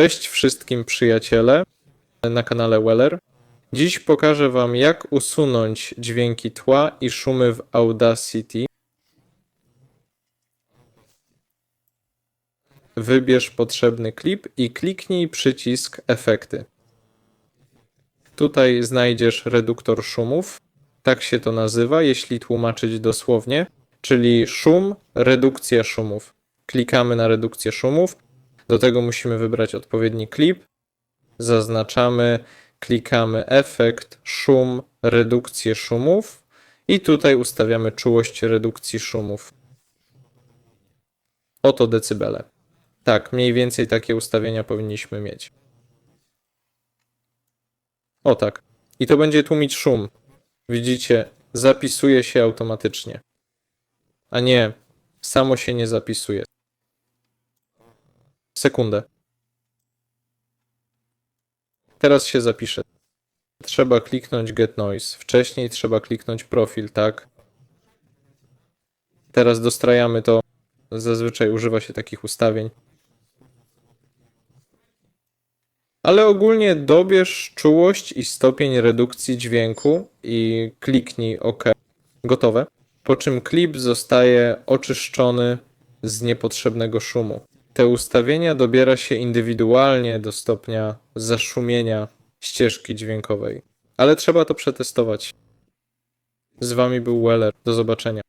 Cześć wszystkim przyjaciele na kanale Weller. Dziś pokażę Wam, jak usunąć dźwięki tła i szumy w Audacity. Wybierz potrzebny klip i kliknij przycisk Efekty. Tutaj znajdziesz reduktor szumów. Tak się to nazywa, jeśli tłumaczyć dosłownie, czyli szum, redukcja szumów. Klikamy na redukcję szumów. Do tego musimy wybrać odpowiedni klip. Zaznaczamy, klikamy efekt, szum, redukcję szumów i tutaj ustawiamy czułość redukcji szumów. Oto decybele. Tak, mniej więcej takie ustawienia powinniśmy mieć. O tak. I to będzie tłumić szum. Widzicie, zapisuje się automatycznie. A nie, samo się nie zapisuje. Sekundę. Teraz się zapisze. Trzeba kliknąć Get Noise. Wcześniej trzeba kliknąć profil, tak? Teraz dostrajamy to. Zazwyczaj używa się takich ustawień. Ale ogólnie dobierz czułość i stopień redukcji dźwięku i kliknij OK. Gotowe. Po czym klip zostaje oczyszczony z niepotrzebnego szumu. Te ustawienia dobiera się indywidualnie do stopnia zaszumienia ścieżki dźwiękowej. Ale trzeba to przetestować. Z wami był Weller. Do zobaczenia.